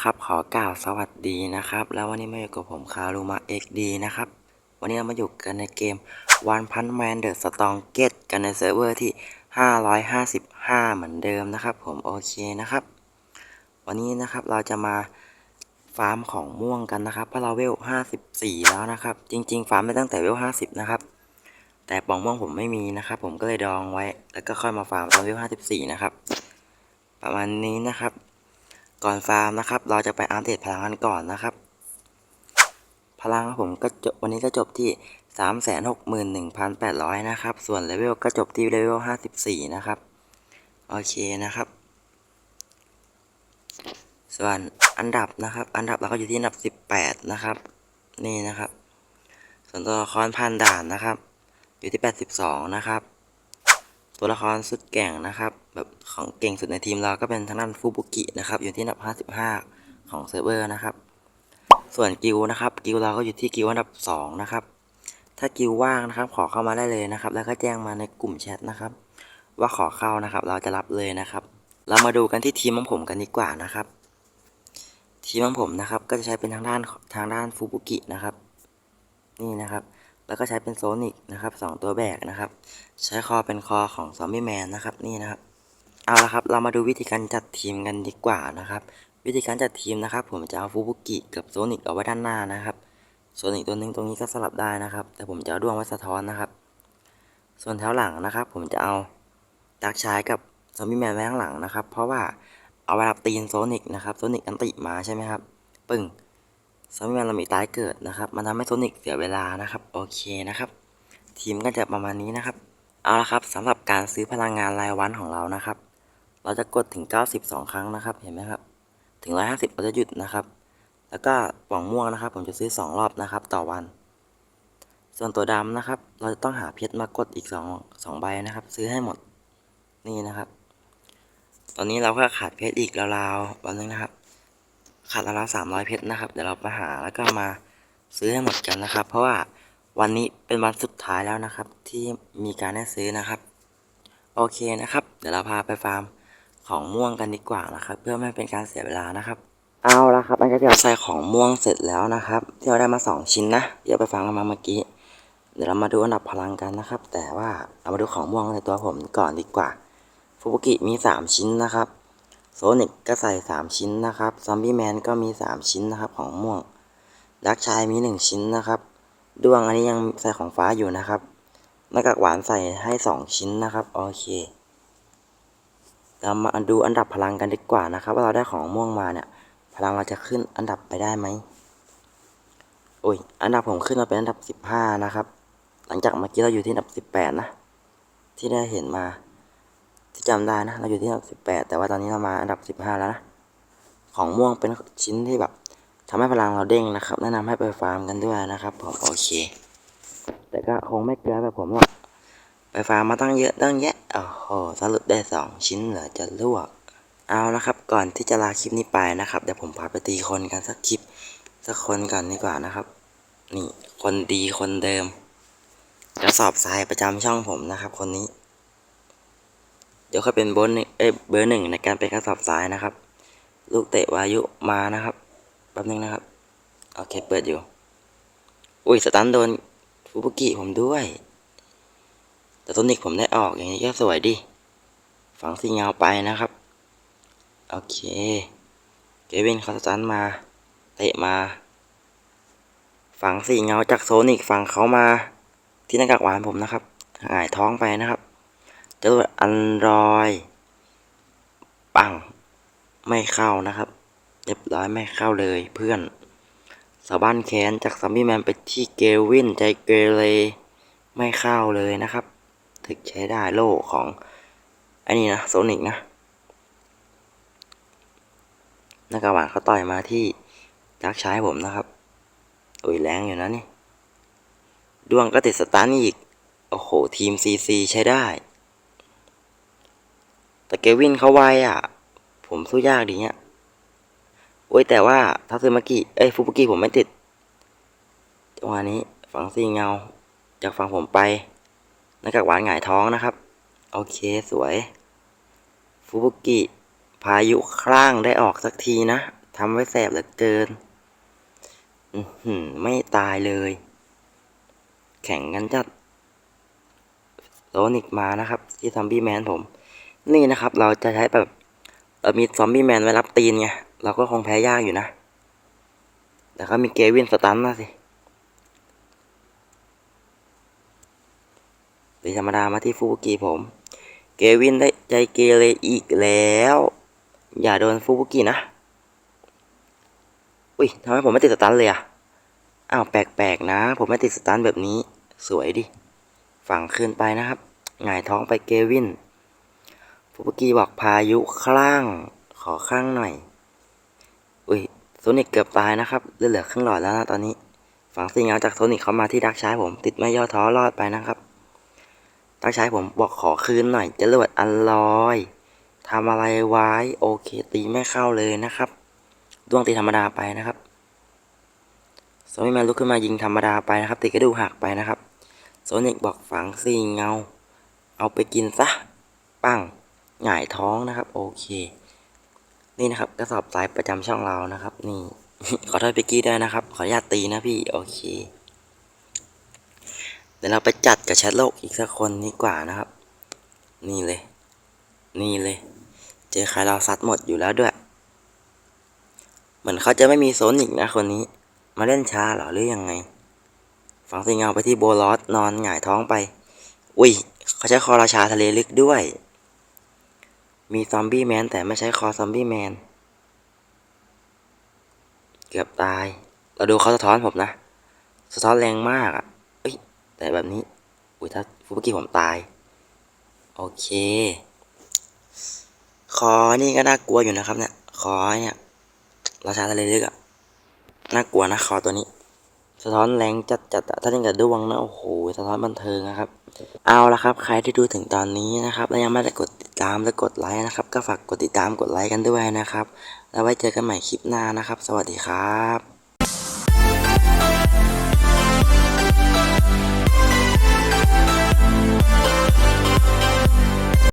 นะครับ ขอกล่าวสวัสดีนะครับ แล้ววันนี้มาอยู่กับผมคารุมา XD นะครับ วันนี้เรามาอยู่กันในเกม One Punch Man The Strongest กันในเซิร์ฟเวอร์ที่ 555 เหมือนเดิมนะครับ ผมโอเคนะครับ วันนี้นะครับเราจะมาฟาร์มของม่วงกันนะครับเพราะเราเวล 54 แล้วนะครับ จริง ๆ ฟาร์มได้ตั้งแต่เวล 50 นะครับ แต่ปองม่วงผมไม่มีนะครับ ผมก็เลยดองไว้ แล้วก็ค่อยมาฟาร์มตอนเวล 54 นะครับ ประมาณนี้นะครับ ก่อนฟาร์มนะครับ เราจะไปอัปเดตพลังกันก่อนนะครับ พลังของผมก็จบวันนี้ก็จบที่ 361,800 นะครับ ส่วนเลเวลก็จบที่เลเวล 54 นะครับ โอเคนะครับ ส่วนอันดับนะครับ อันดับเราก็อยู่ที่อันดับ 18 นะครับ นี่นะครับ ส่วนตัวละครพันด่านนะครับ อยู่ที่ 82 นะครับ ตัวละครสุดเก่งนะครับแบบของเก่งสุดในทีมเราก็เป็นทางด้านฟูบุกินะครับอยู่ที่อันดับ 55 ของเซิร์ฟเวอร์นะครับ ส่วนกิลนะครับกิลเราก็อยู่ที่กิลอันดับ 2 นะครับ ถ้ากิลว่างนะครับ ขอเข้ามาได้เลยนะครับ แล้วก็แจ้งมาในกลุ่มแชทนะครับ ว่าขอเข้านะครับ เราจะรับเลยนะครับ เรามาดูกันที่ทีมของผมกันดีกว่านะครับ ทีมของผมนะครับก็จะใช้เป็นทางด้านทางด้านฟูบุกินะครับ นี่นะครับ แล้วก็ใช้เป็นโซนิกนะครับสองตัวแบกนะครับ ใช้คอเป็นคอของซอมบี้แมนนะครับนี่นะครับเอาละครับ เรามาดูวิธีการจัดทีมกันดีกว่านะครับ วิธีการจัดทีมนะครับ ผมจะเอาฟูบุกิกับโซนิกเอาไว้ด้านหน้านะครับโซนิกตัวหนึงตรงนี้ก็สลับได้นะครับ แต่ผมจะเอาด้วงไว้สะท้อนนะครับ ส่วนแถวหลังนะครับ ผมจะเอาดักชายกับซอมบี้แมนไว้ข้างหลังนะครับ เพราะว่าเอาไว้รับตีนโซนิกนะครับโซนิกอันติมาใช่ไหมครับ ปึ้ง ซอมบี้แมนเรามีตายเกิดนะครับ มันทำให้โซนิกเสียเวลานะครับ โอเคนะครับ ทีมก็จะประมาณนี้นะครับ เอาละครับสำหรับการซื้อพลังงานรายวันของเรานะครับ เราจะกดถึง 92 ครั้งนะครับ เห็นไหมครับ ถึง 150 เราจะหยุดนะครับ แล้วก็ป่องม่วงนะครับ ผมจะซื้อ 2 รอบนะครับ ต่อวัน ส่วนตัวดำนะครับ เราจะต้องหาเพชรมากดอีก2 2ใบนะครับ ซื้อให้หมด นี่นะครับ ตอนนี้เราก็ขาดเพชรอีกราวๆวันนึงนะครับ ขาดราวๆสามร้อยเพชรนะครับ เดี๋ยวเราไปหาแล้วก็มาซื้อให้หมดกันนะครับ เพราะว่าวันนี้เป็นวันสุดท้ายแล้วนะครับ ที่มีการให้ซื้อนะครับ โอเคนะครับ เดี๋ยวเราพาไปฟาร์มของม่วงกันดีกว่านะครับ เพื่อไม่ให้เป็นการเสียเวลานะครับ เอาละครับอันนี้เราใส่ของม่วงเสร็จแล้วนะครับที่เราได้มาสองชิ้นนะที่เราไปฟาร์มกันมาเมื่อกี้ เดี๋ยวเรามาดูอันดับพลังกันนะครับ แต่ว่าเรามาดูของม่วงในตัวผมก่อนดีกว่าฟูบุกิมีสามชิ้นนะครับ โซนิกก็ใส่ 3 ชิ้นนะครับซอมบี้แมนก็มี 3 ชิ้นนะครับของม่วงดักชายมี 1 ชิ้นนะครับดวงอันนี้ยังใส่ของฟ้าอยู่นะครับหน้ากากหวานใส่ให้ 2 ชิ้นนะครับโอเคเรามาดูอันดับพลังกันดีกว่านะครับ ว่าเราได้ของม่วงมาเนี่ย พลังเราจะขึ้นอันดับไปได้ไหมโอ้ย อันดับผมขึ้นมาเป็นอันดับ 15 นะครับ หลังจากเมื่อกี้เราอยู่ที่อันดับ 18 นะ ที่ได้เห็นมา ที่จำได้นะ เราอยู่ที่อันดับสิบแปดแต่ว่าตอนนี้เรามาอันดับสิบห้าแล้วนะ ของม่วงเป็นชิ้นที่แบบทำให้พลังเราเด้งนะครับ แนะนำให้ไปฟาร์มกันด้วยนะครับผมโอเค แต่ก็คงไม่เกินแบบผมหรอกไปฟาร์มมาตั้งเยอะตั้งแยะโอ้โหสรุปได้สองชิ้นเหรอจะลวก เอาละครับ ก่อนที่จะลาคลิปนี้ไปนะครับเดี๋ยวผมพาไปตีคนกันสักคลิปสักคนก่อนดีกว่านะครับ นี่คนดีคนเดิมกระสอบทรายประจำช่องผมนะครับ คนนี้ ยวเขาเป็นเบอร์หนึ่งเอ้เบอร์หนึ่งในการเป็นกระสอบทรายนะครับ ลูกเตะวายุมานะครับแป๊บนึงนะครับโอเคเปิดอยู่ อุ้ยสตันโดนฟูบุกิผมด้วย แต่โทนิกผมได้ออกอย่างนี้ก็สวยดิฝังสีเงาไปนะครับ โอเคเกวินเขาสตันมาเตะมาฝังสีเงาจากโซนิกฝังเขามาที่หน้ากากหวานผมนะครับหงายท้องไปนะครับ จรวอันรอยปังไม่เข้านะครับ เรียบร้อยไม่เข้าเลยเพื่อนสาวบ้านแค้นจากซัมบี้แมนไปที่เกวินใจเกเรไม่เข้าเลยนะครับ ถึกใช้ได้โล่ของไอ้นี่นะโซนิกนะนักกาหวานเขาต่อยมาที่ดักชายผมนะครับโอ้ยแรงอยู่นะนี่ ดวงก็ติดสตาร์นอีก โอ้โห ทีมซีซีใช้ได้ แต่เกวินเขาไวอะ ผมสู้ยากดีเนี่ยโอ้ยแต่ว่าทัซึมากิเอ้ยฟูบุกิผมไม่ติดจังหวะนี้ฝังซีเงา จากฝั่งผมไปนักกากหวานหงายท้องนะครับ โอเคสวย ฟูบุกิ พายุคลั่งได้ออกสักทีนะทำไว้แสบเหลือเกิน อืไม่ตายเลย แข่งกันจัดโซนิกมานะครับ ที่ซอมบี้แมนผม นี่นะครับเราจะใช้แบบเรามีซอมบี้แมนไว้รับตีนไงเราก็คงแพ้ยากอยู่นะ แต่ก็มีเกวินสตันนะสิตีธรรมดามาที่ฟูบุกิผม เกวินได้ใจเกเรอีกแล้ว อย่าโดนฟูบุกินะ อุ้ยทำไมผมไม่ติดสตันเลยอะอ้าวแปลกๆนะ ผมไม่ติดสตันแบบนี้ สวยดิ ฝั่งขึ้นไปนะครับหงายท้องไปเกวิน ฟูบุกิบอกพายุคลั่ง ขอคลั่งหน่อย อุ้ยโซนิกเกือบตายนะครับเหลือๆครึ่งหลอดแล้วนะตอนนี้ ฝังสิงเอาจากโซนิกเข้ามาที่ดักชายผมติดไม่ย่อท้อรอดไปนะครับดักชายผมบอกขอคืนหน่อยจะรวดอันลอยทำอะไรไว้โอเค ตีไม่เข้าเลยนะครับดวงตีธรรมดาไปนะครับโซนิกแมนลุกขึ้นมายิงธรรมดาไปนะครับตีกระดูกหักไปนะครับโซนิกบอกฝังสิงเงา เอาไปกินซะปัง หงายท้องนะครับ โอเค นี่นะครับกระสอบทรายประจำช่องเรานะครับ นี่ ขอโทษพิกกี้ด้วยนะครับ ขออนุญาตตีนะพี่โอเคเดี๋ยวเราไปจัดกับแชทโลกอีกสักคนดีกว่านะครับ นี่เลย นี่เลย เจอใครเราซัดหมดอยู่แล้วด้วย เหมือนเขาจะไม่มีโซนอีกนะคนนี้ มาเล่นช้าหรอหรือยังไง ฝังสิงเงาไปที่โบลอสนอนหงายท้องไป อุ้ย เขาใช้คอราชาทะเลลึกด้วย มีซอมบี้แมนแต่ไม่ใช้คอซอมบี้แมน เกือบตาย เราดูเขาสะท้อนผมนะ สะท้อนแรงมากอะเอ้ย แต่แบบนี้ อุ้ยถ้าฟุบกี้ผมตาย โอเค คอนี่ก็น่ากลัวอยู่นะครับเนี่ย คอเนี่ย ราชาทะเลลึกอะ น่ากลัวนะคอตัวนี้ สะท้อนแรงจัดจัดถ้าเล่นกับดวงนะโอ้โห สะท้อนบันเทิงนะครับ เอาละครับ ใครที่ดูถึงตอนนี้นะครับ และยังไม่ได้กดติดตามและกดไลค์นะครับ ก็ฝากกดติดตามกดไลค์กันด้วยนะครับ แล้วไว้เจอกันใหม่คลิปหน้านะครับ สวัสดีครับ